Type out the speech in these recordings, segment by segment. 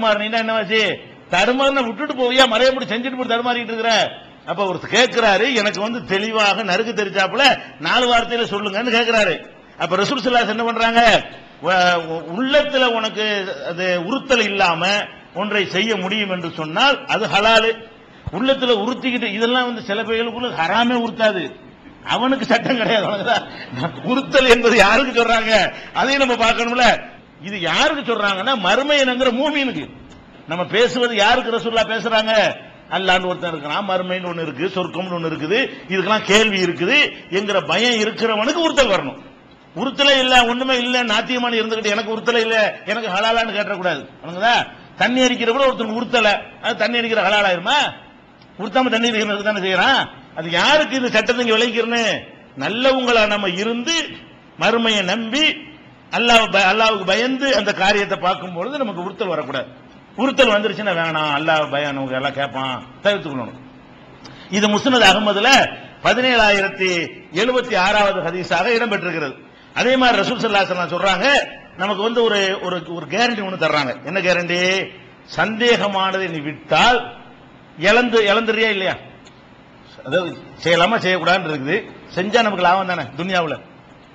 தடுமாறினா என்னவாச்சு? தடுமாறின விட்டுட்டு போவியா? மறையப்படி செஞ்சுட்டு போய் தடுமாறிட்டு இருக்கிற? அப்ப ஒருத்தர் கேட்கிறாரு எனக்கு வந்து தெளிவாக நறுக்கு தெரிச்சாப்புல நாலு வார்த்தையில சொல்லுங்கன்னு கேட்கிறாரு அப்ப ரசூல் என்ன பண்றாங்க? உள்ளத்துல உனக்கு அது உறுத்தல் இல்லாம ஒன்றை செய்ய முடியும் என்று சொன்னால் அது ஹலாலு. உள்ளத்துல உறுத்திக்கிட்டு இதெல்லாம் வந்து சில பேர்களுக்குள்ள ஹராமே உறுத்தாது. அவனுக்கு சட்டம் கிடையாது உறுத்தல் என்பது யாருக்கு சொல்றாங்க? அதையும் நம்ம பார்க்கணும்ல. இது யாருக்கு சொல்றாங்கன்னா மறுமையனுங்கிற மூமினுக்கு. நம்ம பேசுவது யாருக்கு ரசூல்லா பேசுறாங்க? அல்லான்னு ஒருத்தன் இருக்கிறான் மறுமைன்னு ஒண்ணு இருக்கு சொர்க்கம்னு ஒண்ணு இருக்குது இதுக்கெல்லாம் கேள்வி இருக்குது என்கிற பயம் இருக்கிறவனுக்கு உறுத்தல் வரணும். உறுத்தலே இல்ல ஒண்ணுமே இல்ல நாத்தியமான இருந்துகிட்டு எனக்கு உறுத்தல இல்ல எனக்கு ஹலாலான்னு கேட்டக்கூடாது. அவனுங்கதா தண்ணி அடிக்கிற கூட ஒருத்தன் உறுத்தல. அது தண்ணி அடிக்கிற ஹலாலாயிருமா? உறுத்தாம தண்ணி அடிக்கிறது தானே செய்யறான்? அது யாருக்கு இந்த சட்டத்தை விளைக்கிறேன்னு நல்லவங்களா நம்ம இருந்து மறுமையை நம்பி அல்லாஹ் ப- பயந்து அந்த காரியத்தை பார்க்கும் பொழுது நமக்கு உறுத்தல் வரக்கூடாது. உறுத்தல் வந்துருச்சுன்னா வேணாம். அல்லாஹ் பயம் நமக்கு எல்லாம் கேட்பான் தவிர்த்துக்கணும் இது முஸ்னத் அகமதுல பதினேழாயிரத்தி எழுபத்தி ஆறாவது ஹதீஸாக இடம்பெற்றிருக்கிறது. அதே மாதிரி ரசூல் சல்லாஹ் சொல்றாங்க நமக்கு வந்து ஒரு ஒரு ஒரு கேரண்டி ஒன்று தர்றாங்க. என்ன கேரண்டி சந்தேகமானதை நீ விட்டால் இழந்து இழந்துறியா இல்லையா? அதாவது செய்யலாமா செய்யக்கூடாதுன்னு இருக்குது. செஞ்சா நமக்கு லாபம் தானே துனியாவில்.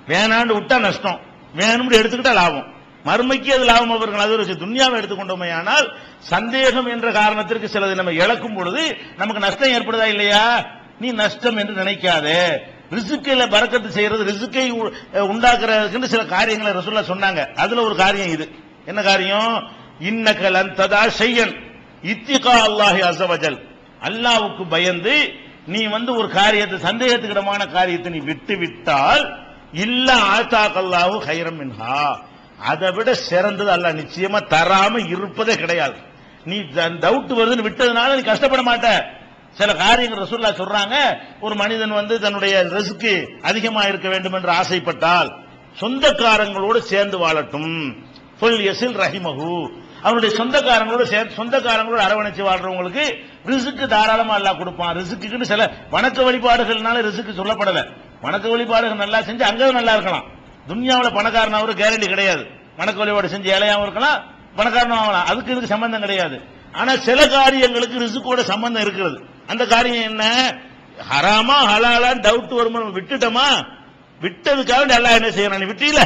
வேணாண்டு விட்டா நஷ்டம். வேணும்னு எடுத்துக்கிட்டா லாபம். மறுமைக்கு அது லாபம் அவர்கள் அது ஒரு துன்யாவை எடுத்துக்கொண்டோமே ஆனால் சந்தேகம் என்ற காரணத்திற்கு சிலது நம்ம இழக்கும் பொழுது நமக்கு நஷ்டம் ஏற்படுதா இல்லையா? நீ நஷ்டம் என்று நினைக்காதே. ரிசுக்கையில பறக்கத்து செய்யறது ரிசுக்கை உ- உண்டாக்குறதுக்குன்னு சில காரியங்களை ரசூல்லா சொன்னாங்க. அதுல ஒரு காரியம் இது. என்ன காரியம்? இன்னகலன் ததா செய்யன் இத்திகா அல்லாஹி அசவஜல் அல்லாவுக்கு பயந்து நீ வந்து ஒரு காரியத்தை சந்தேகத்துக்கிடமான காரியத்தை நீ விட்டு விட்டால் இல்ல ஆத்தாக்கல்லாஹு ஹைரம் மின்ஹா. அதை விட சிறந்தது அல்ல நிச்சயமா தராம இருப்பதே கிடையாது. நீ டவுட் வருதுன்னு விட்டதுனால நீ கஷ்டப்பட மாட்ட. சில காரியங்கள் ரசூல்லா சொல்றாங்க ஒரு மனிதன் வந்து தன்னுடைய ரிஸ்க்கு அதிகமா இருக்க வேண்டும் என்று ஆசைப்பட்டால் சொந்தக்காரங்களோடு சேர்ந்து வாழட்டும். சொல் எசில் ரஹிமஹு. அவனுடைய சொந்தக்காரங்களோட சேர்ந்து சொந்தக்காரங்களோட அரவணைச்சு வாழ்றவங்களுக்கு ரிசுக்கு தாராளமா அல்லாஹ் கொடுப்பான். ரிசுக்குன்னு சில வணக்க வழிபாடுகள்னால ரிசுக்கு சொல்லப்படல. வணக்க வழிபாடுகள் நல்லா செஞ்சு அங்கே நல்லா இருக்கலாம். துன்யாவில் பணக்காரன் ஒரு கேரண்டி கிடையாது. வணக்க வழிபாடு செஞ்சு ஏழையாகவும் இருக்கலாம் பணக்காரனும் ஆகலாம். அதுக்கு இதுக்கு சம்பந்தம் கிடையாது. ஆனால் சில காரியங்களுக்கு ரிசுக்கோட சம்பந்தம் இருக்கிறது. அந்த காரியம் என்ன? ஹராமா ஹலாலான்னு டவுட் வருமா? நம்ம விட்டுட்டோமா? விட்டதுக்காக நல்லா என்ன செய்யணும் நீ விட்டீல?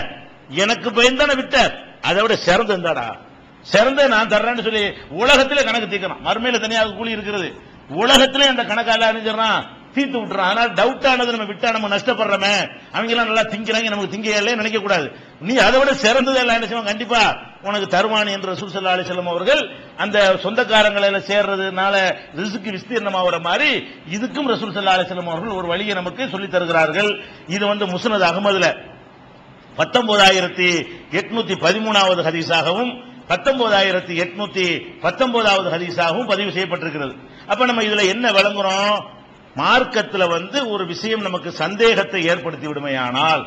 எனக்கு பயந்தானே விட்டார் அதை விட சிறந்து இருந்தாடா? சிறந்த நான் தர்றேன்னு சொல்லி உலகத்திலே கணக்கு தீர்க்கணும். மறுமையில தனியாக கூலி இருக்கிறது. உலகத்திலே அந்த கணக்கால அறிஞ்சிடறான் தீர்த்து விட்டுறான். அதனால டவுட் ஆனது நம்ம விட்டா நம்ம நஷ்டப்படுறோமே. அவங்க எல்லாம் நல்லா திங்கிறாங்க நமக்கு திங்கல நினைக்க கூடாது. நீ அதை விட சிறந்தது எல்லாம் என்ன செய்வோம் கண்டிப்பா உனக்கு தருவானி என்ற சுசல்லா அலிசல்லம் அவர்கள் அந்த சொந்தக்காரங்களை சேர்றதுனால ரிசுக்கு விஸ்தீர்ணமாகிற மாதிரி இதுக்கும் ரசூல் சல்லா அலிசல்லம் அவர்கள் ஒரு வழியை நமக்கு சொல்லித் தருகிறார்கள். இது வந்து முசனது அகமதுல பத்தொன்பதாயிரத்தி எட்நூத்தி பதிமூணாவது ஹதீஸாகவும் பத்தொன்பதாயிரத்தி எட்நூத்தி பத்தொன்பதாவது ஹதீஸாகவும் பதிவு செய்யப்பட்டிருக்கிறது. அப்ப நம்ம இதுல என்ன விளங்குறோம்? மார்க்கத்தில் வந்து ஒரு விஷயம் நமக்கு சந்தேகத்தை ஏற்படுத்தி விடுமையானால்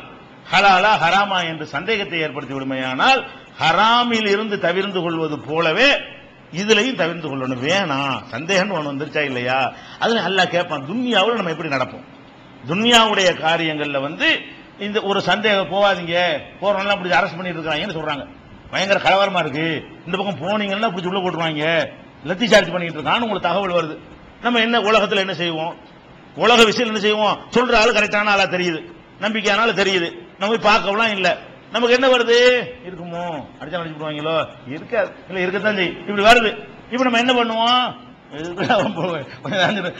ஹலாலா ஹராமா என்று சந்தேகத்தை ஏற்படுத்தி விடுமையானால் ஹராமில் இருந்து தவிர்ந்து கொள்வது போலவே இதுலையும் தவிர்ந்து கொள்ளணும். வேணாம் சந்தேகம் ஒன்று வந்துருச்சா இல்லையா? அதில் நல்லா கேட்பான் துன்யாவில் நம்ம எப்படி நடப்போம்? துன்யாவுடைய காரியங்களில் வந்து இந்த ஒரு சந்தேகம் போகாதீங்க போறவங்களாம் அப்படி அரெஸ்ட் பண்ணிட்டு இருக்காங்கன்னு சொல்றாங்க. பயங்கர கலவரமா இருக்கு. இந்த பக்கம் போனீங்கன்னா பிடிச்சி உள்ள போட்டுருவாங்க. லத்தி சார்ஜ் பண்ணிட்டு இருக்கான்னு உங்களுக்கு தகவல் வருது. நம்ம என்ன உலகத்தில் என்ன செய்வோம்? உலக விஷயம் என்ன செய்வோம்? சொல்ற ஆளு கரெக்டான ஆளா தெரியுது. நம்பிக்கையான தெரியுது. நம்ம போய் பார்க்கலாம் இல்ல. நமக்கு என்ன வருது? இருக்குமோ? அடிச்சா நினைச்சுடுவாங்களோ இருக்காது. இல்ல இருக்கத்தான் செய்யும். இப்படி வருது. இப்ப நம்ம என்ன பண்ணுவோம்?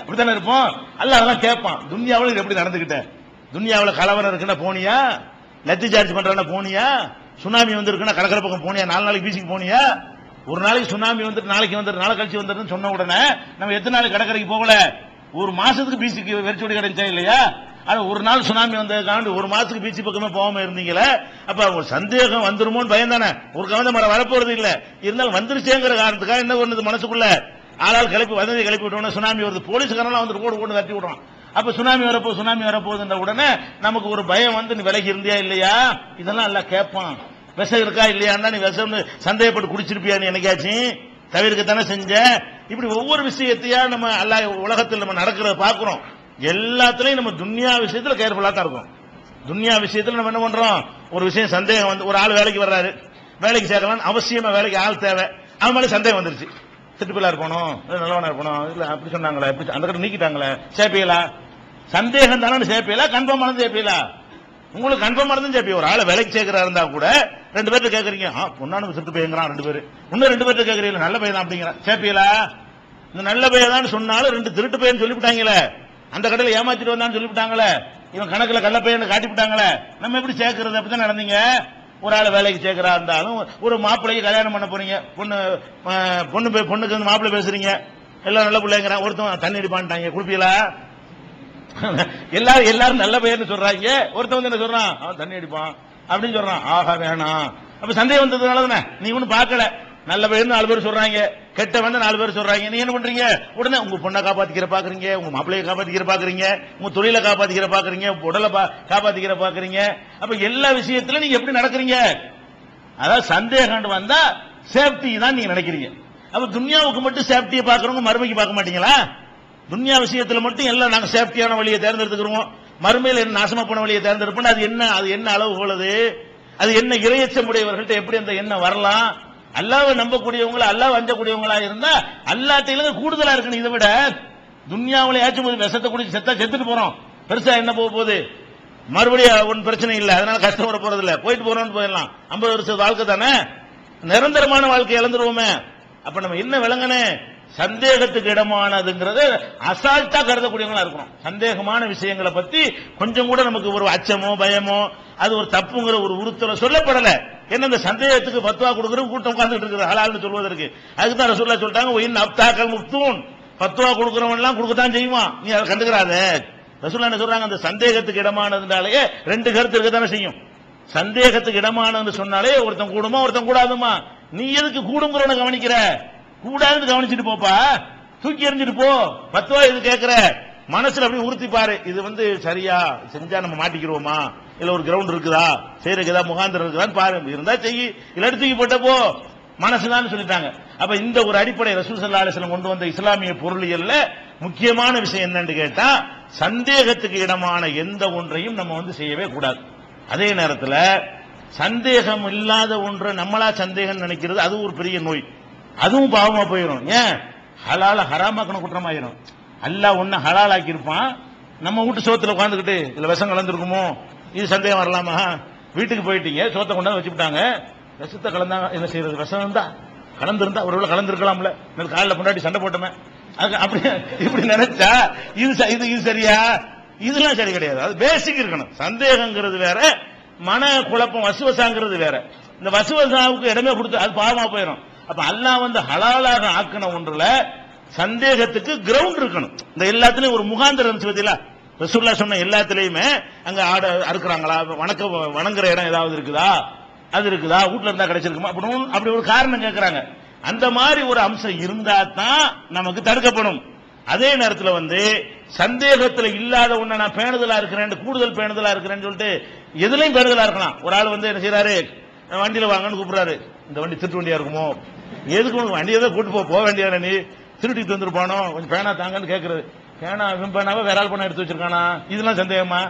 அப்படித்தானே இருப்போம்? அல்ல அதெல்லாம் கேட்பான். துன்யாவில் இது எப்படி நடந்துகிட்ட? துன்யாவில் கலவரம் இருக்குன்னா போனியா? லத்தி சார்ஜ் பண்றானா போனியா? சுனாமி வந்திருக்குன்னா கடற்கரை பக்கம் போனியா? நாலு நாளைக்கு பீச்சுக்கு போனியா? ஒரு நாளைக்கு சுனாமி வந்துட்டு நாளைக்கு வந்துட்டு நாளை கழிச்சு வந்துருன்னு சொன்ன உடனே நம்ம எத்தனை நாளைக்கு கடற்கரைக்கு போகல? ஒரு மாசத்துக்கு பீச்சுக்கு வெறிச்சோடி கிடைச்சா இல்லையா? ஆனா ஒரு நாள் சுனாமி வந்ததுக்காண்டி ஒரு மாசத்துக்கு பீச்சு பக்கமே போகாம இருந்தீங்களே அப்ப ஒரு சந்தேகம் வந்துருமோன்னு பயம் தானே? ஒரு கவந்த மரம் வரப்போறது இல்ல. இருந்தாலும் வந்துருச்சேங்கிற காரணத்துக்காக என்ன பண்ணுது மனசுக்குள்ள? ஆளால் கிளப்பி வதந்தி கிளப்பி விட்டோம்னா சுனாமி வருது. போலீஸ்காரன் வந்து கோடு போட்டு தட்டி விடுறான். அப்ப சுனாமி வரப்போ சுனாமி வரப்போகுதுன்ற உடனே நமக்கு ஒரு பயம் வந்து நீ விலகி இருந்தியா இல்லையா? இதெல்லாம் எல்லாம் கேட்பான் விஷம் இருக்கா இல்லையான்னா நீ விஷம் சந்தேகப்பட்டு குடிச்சிருப்பியா நீ என்னைக்காச்சும்? தவிர்க்கத்தானே செஞ்ச? இப்படி ஒவ்வொரு விஷயத்தையா நம்ம அல்லா உலகத்தில் நம்ம நடக்கிறத பார்க்குறோம். எல்லாத்துலயும் நம்ம துன்யா விஷயத்துல கேர்ஃபுல்லா தான் இருக்கும். துன்யா விஷயத்துல நம்ம என்ன பண்றோம்? ஒரு விஷயம் சந்தேகம் வந்து ஒரு ஆள் வேலைக்கு வர்றாரு. வேலைக்கு சேர்க்கலாம் அவசியமா வேலைக்கு ஆள் தேவை. அவன் மேலே சந்தேகம் வந்துருச்சு. திட்டுப்பிள்ளா இருக்கணும் நல்லவனா இருக்கணும் இல்ல அப்படி சொன்னாங்களா எப்படி அந்த கிட்ட நீக்கிட்டாங்களே சேப்பியலா? சந்தேகம் தானே சேப்பியலா? கன்ஃபார்ம் சேப்பியலா? உங்களுக்கு கன்ஃபார்ம் ஆனதும் சேப்பி ஒரு ஆளை வேலைக்கு சேர்க்கிறா இருந்தா கூட ரெண்டு பேர்ட்ட கேட்கறீங்க ஆ பொண்ணானு செத்து பையங்கிறான் ரெண்டு பேர். இன்னும் ரெண்டு பேர்ட்ட கேட்கறீங்க நல்ல பையன் தான் அப்படிங்கிற. சேப்பியலா? இந்த நல்ல பையன் தான் சொன்னாலும் ரெண்டு திருட்டு பையன் சொல்லிவிட்டாங்களே. அந்த கடையில் ஏமாத்திட்டு வந்தான்னு சொல்லிவிட்டாங்களே. இவன் கணக்குல கள்ள பையன் காட்டிவிட்டாங்களே. நம்ம எப்படி சேர்க்கறது? அப்படிதான் நடந்தீங்க. ஒரு ஆளை வேலைக்கு சேர்க்கிறா இருந்தாலும் ஒரு மாப்பிள்ளைக்கு கல்யாணம் பண்ண போறீங்க. பொண்ணு பொண்ணு பே- பொண்ணுக்கு வந்து மாப்பிள்ளை பேசுறீங்க. எல்லாம் நல்ல பிள்ளைங்கிறான். ஒருத்தன் தண்ணி அடிப்பான்ட்டாங்க. குளிப்பீங்களா எல்லாரும் எல்லாரும் நல்ல பெயர்னு சொல்றாங்க. ஒருத்தன் வந்து என்ன சொல்றான்? அவன் தண்ணி அடிப்பான். அப்படின்னு சொல்றான். ஆஹா வேணாம். அப்ப சந்தேகம் வந்ததுனால தானே? நீ ஒன்னும் பாக்கல நல்ல பேர் நாலு பேர் சொல்றாங்க. கெட்ட வந்து நாலு பேர் சொல்றாங்க. நீ என்ன பண்றீங்க? உடனே உங்க பொண்ணை காப்பாத்திக்கிற பாக்குறீங்க. உங்க மாப்பிள்ளைய காப்பாத்திக்கிற பாக்குறீங்க. உங்க தொழில காப்பாத்திக்கிற பாக்குறீங்க. உடலை பா- காப்பாத்திக்கிற பாக்குறீங்க. அப்ப எல்லா விஷயத்திலும் நீங்க எப்படி நடக்கிறீங்க? அதாவது சந்தேகம் வந்தா சேஃப்டி தான் நீங்க நினைக்கிறீங்க. அப்ப துன்யாவுக்கு மட்டும் சேஃப்டியை பாக்குறவங்க மறுமைக்கு பார்க்க மாட்டீங்களா? துன்யா விஷயத்துல மட்டும் எல்லாம் நாங்க சேஃப்டியான வழியை தேர்ந்தெடுத்துக்கிறோம் மறுமையில் என்ன நாசமா போன வழியை தேர்ந்தெடுப்போம் அது என்ன அது என்ன அளவு போலது? அது என்ன இரையச்சம் உடையவர்கள்ட்ட எப்படி அந்த எண்ணம் வரலாம்? அல்லாவை நம்பக்கூடியவங்களா அல்லாவை அஞ்சக்கூடியவங்களா இருந்தா அல்லாட்டையில கூடுதலா இருக்கணும். இதை விட துன்யாவில ஏச்சும் போது விஷத்தை குடிச்சு செத்தா செத்துட்டு போறோம். பெருசா என்ன போக போகுது? மறுபடியும் ஒன்றும் பிரச்சனை இல்லை. அதனால கஷ்டப்பட போறது இல்லை. போயிட்டு போறோம்னு போயிடலாம். ஐம்பது வருஷம் வாழ்க்கை தானே? நிரந்தரமான வாழ்க்கை இழந்துருவோமே. அப்ப நம்ம என்ன விளங்கனே சந்தேகத்துக்கு இடமானதுங்கிறத அசால்ட்டா கருதக்கூடியவங்களா இருக்கணும். சந்தேகமான விஷயங்களை பத்தி கொஞ்சம் கூட நமக்கு ஒரு அச்சமோ பயமோ அது ஒரு தப்புங்கிற ஒரு உறுத்தல சொல்லப்படல. என்ன இந்த சந்தேகத்துக்கு பத்துவா கொடுக்கறது கூட்டம் உட்கார்ந்துட்டு இருக்குது. ஹலால்னு சொல்வதற்கு. அதுக்கு தான் ரசூல்லா சொல்லிட்டாங்க ஒயின் அப்தாக்கள் முக்தூன் பத்துவா கொடுக்கறவன் எல்லாம் கொடுக்கத்தான் செய்வான். நீ அதை கண்டுக்கிறாத. ரசூல்லா என்ன சொல்றாங்க? அந்த சந்தேகத்துக்கு இடமானதுனாலேயே ரெண்டு கருத்து இருக்கத்தானே செய்யும். சந்தேகத்துக்கு இடமானதுன்னு சொன்னாலே ஒருத்தன் கூடுமா ஒருத்தன் கூடாதுமா? நீ எதுக்கு கூடுங்கிறவன கவனிக்கிற? கூடாதுன்னு கவனிச்சுட்டு போப்பா. தூக்கி எறிஞ்சிட்டு போ. பத்துவா இது கேட்கிற மனசுல அப்படி உறுத்தி பாரு இது வந்து சரியா செஞ்சா நம்ம மாட்டிக்கிறோமா இல்ல ஒரு கிரவுண்ட் இருக்குதா? செய்யறதுக்கு ஏதாவது முகாந்திரம் இருக்குதான்னு பாரு. இருந்தா செய்யி இல்ல தூக்கி போட்ட போ. மனசுதான் சொல்லிட்டாங்க. அப்ப இந்த ஒரு அடிப்படை ரசூல் சல்லா கொண்டு வந்த இஸ்லாமிய பொருளியல்ல முக்கியமான விஷயம் என்னன்னு கேட்டா சந்தேகத்துக்கு இடமான எந்த ஒன்றையும் நம்ம வந்து செய்யவே கூடாது. அதே நேரத்தில் சந்தேகம் இல்லாத ஒன்றை நம்மளா சந்தேகம் நினைக்கிறது அது ஒரு பெரிய நோய். அதுவும் பாவமா போயிடும் ஏன்? ஹலால ஹராமாக்கணும் குற்றமாயிரும். அல்லா ஒன்னு ஹலால் ஆக்கியிருப்பான் நம்ம வீட்டு சோத்துல உட்காந்துக்கிட்டு இதுல விஷம் கலந்துருக்குமோ? இது சந்தேகம் வரலாமா? வீட்டுக்கு போயிட்டீங்க சோத்தை கொண்டாந்து வச்சுட்டாங்க விஷத்தை கலந்தாங்க என்ன செய்யறது விஷம் இருந்தா கலந்துருந்தா ஒருவேளை கலந்துருக்கலாம்ல. நேத்து காலைல முன்னாடி சண்டை போட்டோமே. அப்படி இப்படி நினைச்சா இது ச- இது இது சரியா? இதெல்லாம் சரி கிடையாது. அது பேசிக் இருக்கணும். சந்தேகங்கிறது வேற மன குழப்பம் வசுவசாங்கிறது வேற. இந்த வசுவசாவுக்கு இடமே கொடுத்து அது பாவமா போயிடும் அப்ப அல்லாஹ் வந்து ஹலாலாக ஆக்கின ஒன்றுல சந்தேகத்துக்கு கிரவுண்ட் இருக்கணும். இந்த எல்லாத்துலயும் ஒரு முகாந்திரம் இருந்துச்சு பாத்தீங்களா ரசூல்லா சொன்ன எல்லாத்துலயுமே அங்க ஆட அறுக்குறாங்களா? வணக்க வணங்குற இடம் ஏதாவது இருக்குதா? அது இருக்குதா? வீட்ல இருந்தா கிடைச்சிருக்குமா? அப்படின்னு அப்படி ஒரு காரணம் கேட்கிறாங்க அந்த மாதிரி ஒரு அம்சம் இருந்தா தான் நமக்கு தடுக்கப்படும். அதே நேரத்தில் வந்து சந்தேகத்தில் இல்லாத ஒன்றை நான் பேணுதலா இருக்கிறேன் கூடுதல் பேணுதலா இருக்கிறேன்னு சொல்லிட்டு எதுலையும் பேணுதலா இருக்கலாம். ஒரு ஆள் வந்து என்ன செய்யறாரு வண்டியில் வாங்கன்னு கூப்பிடுறாரு. இந்த வண்டி திருட்டு வண்டியா இருக்குமோ? எதுக்கு உனக்கு வண்டியை தான் கூட்டு போக வேண்டியதானே நீ? திருட்டிட்டு வந்துருப்பானோ? கொஞ்சம் பேனா தாங்கன்னு கேட்கறது பேனா இவன் பேனாவை வேற ஆள் பண்ண எடுத்து வச்சிருக்கானா? இதெல்லாம் சந்தேகமா?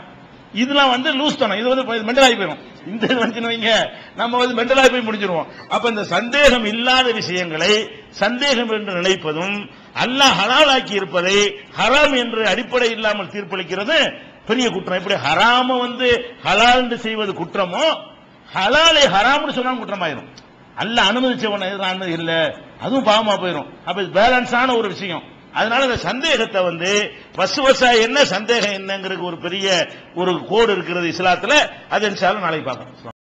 இதெல்லாம் வந்து லூஸ் தனம். இது வந்து மெண்டல் ஆகி போயிடும் இந்த இது வந்துச்சுன்னு வைங்க. நம்ம வந்து மெண்டல் ஆகி போய் முடிஞ்சிருவோம். அப்ப இந்த சந்தேகம் இல்லாத விஷயங்களை சந்தேகம் என்று நினைப்பதும் அல்லாஹ் ஹலாலாக்கி இருப்பதை ஹராம் என்று அடிப்படை இல்லாமல் தீர்ப்பளிக்கிறது பெரிய குற்றம். இப்படி ஹராம வந்து ஹலால் செய்வது குற்றமோ ஹலாலை ஹராம்னு சொன்னாலும் குற்றமாயிரும். அல்ல அனுமதிச்சவன் எதிரானது இல்ல. அதுவும் பாவமா போயிடும் அப்ப இது பேலன்ஸான ஒரு விஷயம். அதனால இந்த சந்தேகத்தை வந்து வசுவசா என்ன சந்தேகம் என்னங்கிறது ஒரு பெரிய ஒரு கோடு இருக்கிறது இஸ்லாத்துல. அது நாளைக்கு பார்க்கணும்